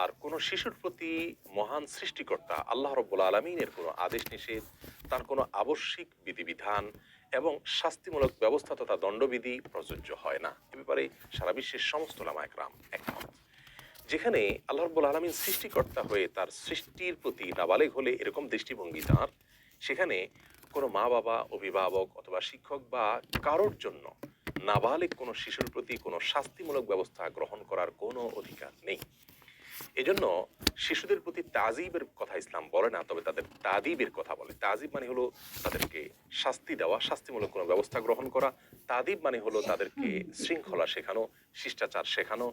আর কোনো শিশুর প্রতি মহান সৃষ্টিকর্তা আল্লাহ রব্বুল আলমিনের কোনো আদেশ নিষেধ, তার কোনো আবশ্যিক বিধিবিধান এবং শাস্তিমূলক ব্যবস্থা তথা দণ্ডবিধি প্রযোজ্য হয় না। এ ব্যাপারে সারা বিশ্বের সমস্ত লামায়করাম একমত। যেখানে আল্লাহ রব্বুল আলমিন সৃষ্টিকর্তা হয়ে তার সৃষ্টির প্রতি নাবালেগ হলে এরকম দৃষ্টিভঙ্গি তাঁর, সেখানে কোনো মা বাবা অভিভাবক অথবা শিক্ষক বা কারোর জন্য নাবালেগ কোনো শিশুর প্রতি কোনো শাস্তিমূলক ব্যবস্থা গ্রহণ করার কোনো অধিকার নেই। এজন্য শিশুদের প্রতি তাজিবের কথা ইসলাম বলে না, তবে তাদের তাদিবের কথা বলে। তাজিব মানে হলো তাদেরকে শাস্তি দেওয়া, শাস্তিমূলক কোনো ব্যবস্থা গ্রহণ করা। তাদিব মানে হলো তাদেরকে শৃঙ্খলা শেখানো, শিষ্টাচার শেখানো,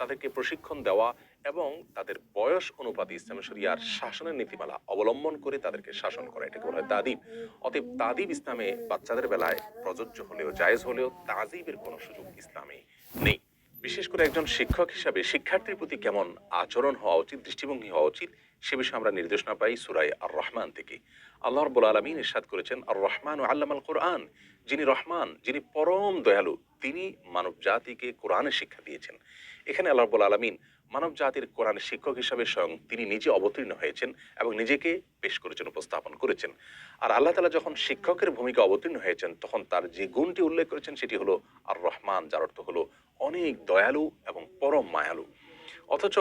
তাদেরকে প্রশিক্ষণ দেওয়া এবং তাদের বয়স অনুপাতে ইসলাম শরিয়ার শাসনের নীতিমালা অবলম্বন করে তাদেরকে শাসন করা। এটাকে বলা হয় তাদিব। অতএব তাদিব ইসলামে বাচ্চাদের বেলায় প্রযোজ্য হলেও, জায়েজ হলেও তাজিবের কোনো সুযোগ ইসলামে নেই। বিশেষ করে একজন শিক্ষক হিসাবে শিক্ষার্থীর প্রতি কেমন আচরণ হওয়া উচিত, দৃষ্টিভঙ্গি হওয়া উচিত, সে বিষয়ে আমরা নির্দেশনা পাই সুরাই আর রহমান থেকে। আল্লাহ রব্বুল আলমিন ইরশাদ করেছেন আর রহমান ও আল্লামাল কোরআন যিনি রহমান, যিনি পরম দয়ালু, তিনি মানব জাতিকে কোরআনের শিক্ষা দিয়েছেন। এখানে আল্লাহ রব্বুল আলমিন মানব জাতির কোরআনের শিক্ষক হিসাবে স্বয়ং তিনি নিজে অবতীর্ণ হয়েছেন এবং নিজেকে পেশ করেছেন, উপস্থাপন করেছেন। আর আল্লাহ তালা যখন শিক্ষকের ভূমিকা অবতীর্ণ হয়েছেন, তখন তার যে গুণটি উল্লেখ করেছেন, সেটি হলো আর রহমান যার অর্থ হলো অনেক দয়ালু এবং পরম মায়ালু। অথচ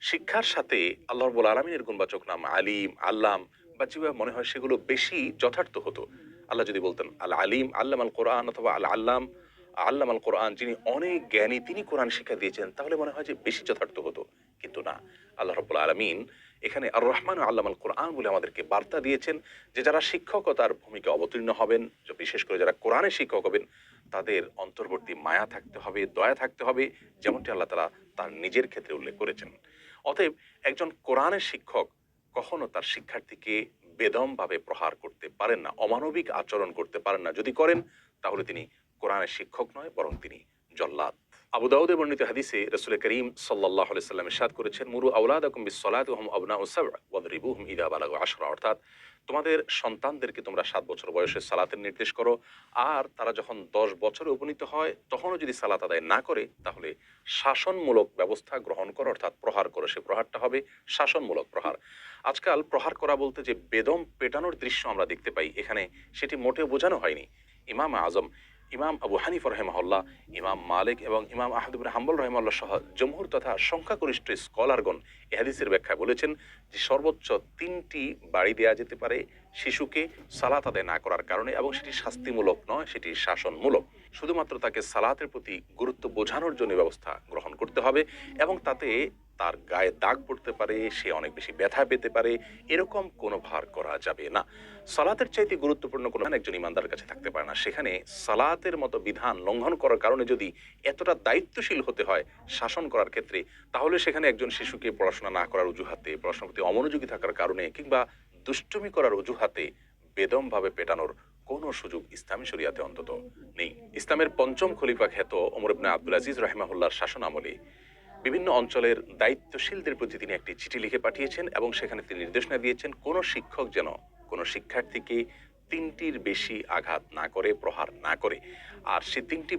শিক্ষার সাথে আল্লাহ রব্বুল আলমিনের গুণবাচক নাম আলিম, আল্লাম বা যেভাবে মনে হয় সেগুলো বেশি যথার্থ হতো। আল্লাহ যদি বলতেন, আল আলিম, আল্লাম আল কোরআন অথবা, আল আল্লাম আল্লাম আল কোরআন যিনি অনেক জ্ঞানী, তিনি কোরআন শিক্ষা দিয়েছেন, তাহলে মনে হয় যে বেশি যথার্থ হতো। কিন্তু না। আল্লাহ রব্বুল আলমিন এখানে আর রহমান আল্লাম আল কোরআন বলে আমাদেরকে বার্তা দিয়েছেন যে যারা শিক্ষকতার ভূমিকা অবতীর্ণ হবেন, বিশেষ করে যারা কোরআনের শিক্ষক হবেন তাদের অন্তর্বর্তী মায়া থাকতে হবে, দয়া থাকতে হবে, যেমনটি আল্লাহ তালা তার নিজের ক্ষেত্রে উল্লেখ করেছেন। অতএব একজন কোরআনের শিক্ষক কখনো তার শিক্ষার্থীকে বেদমভাবে প্রহার করতে পারেন না, অমানবিক আচরণ করতে পারেন না। যদি করেন, তাহলে তিনি কোরআনের শিক্ষক নয়, বরং তিনি জল্লাদ। আবু দাউদে বর্ণিত হাদিসে রসুল করিম সাল্লাহ সাল্লাম ইরশাদ করেছেন, মুরু আউলাদ হুম ইদা বালাগু অর্থাৎ তোমাদের সন্তানদেরকে তোমরা সাত বছর বয়সে সালাতের নির্দেশ করো, আর তারা যখন দশ বছরে উপনীত হয়, তখনও যদি সালাত আদায় না করে, তাহলে শাসনমূলক ব্যবস্থা গ্রহণ করো, অর্থাৎ প্রহার করো, সে প্রহারটা হবে শাসনমূলক প্রহার। আজকাল প্রহার করা বলতে যে বেদম পেটানোর দৃশ্য আমরা দেখতে পাই, এখানে সেটি মোটেও বোঝানো হয়নি। ইমাম আজম ইমাম আবু হানিফ রহেমাহুল্লাহ, ইমাম মালিক এবং ইমাম আহদুবুর হাম্বল রহমাল্লাহ সহ জমহুর তথা সংখ্যাগরিষ্ঠ স্কলারগণ এহাদিসের ব্যাখ্যা বলেছেন যে সর্বোচ্চ তিনটি বাড়ি দেয়া যেতে পারে শিশুকে সালাত আদায় না করার কারণে এবং সেটি শাস্তিমূলক নয়, সেটি শাসনমূলক। শুধুমাত্র তাকে সালাতের প্রতি গুরুত্ব বোঝানোর জন্য ব্যবস্থা গ্রহণ করতে হবে এবং তাতে তার গায়ে দাগ পড়তে পারে, সে অনেক বেশি ব্যথা পেতে পারে, এরকম কোনো ভার করা যাবে না। সালাতের চাইতে গুরুত্বপূর্ণ কোনো একজন ইমানদার কাছে থাকতে পারে না। সেখানে সালাতের মতো বিধান লঙ্ঘন করার কারণে যদি এতটা দায়িত্বশীল হতে হয় শাসন করার ক্ষেত্রে, তাহলে সেখানে একজন শিশুকে পড়াশোনা না করার অজুহাতে, পড়াশোনার প্রতি অমনোযোগী থাকার কারণে কিংবা দুষ্টুমি করার অজুহাতে বেদমভাবে পেটানোর কোনো সুযোগ ইসলামী শরিয়াতে অন্তত নেই। ইসলামের পঞ্চম খলিফা খ্যাত ওমর ইবনে আব্দুল আজিজ রহিমাহুল্লার শাসন আমলে বিভিন্ন অঞ্চলের দায়িত্বশীলদের প্রতি তিনি একটি চিঠি লিখে পাঠিয়েছেন এবং সেখানে তিনি নির্দেশনা দিয়েছেন, কোনো শিক্ষক যেন কোনো শিক্ষার্থীকে তিনটির বেশি আঘাত না করে, প্রহার না করে। আর সে তিনটি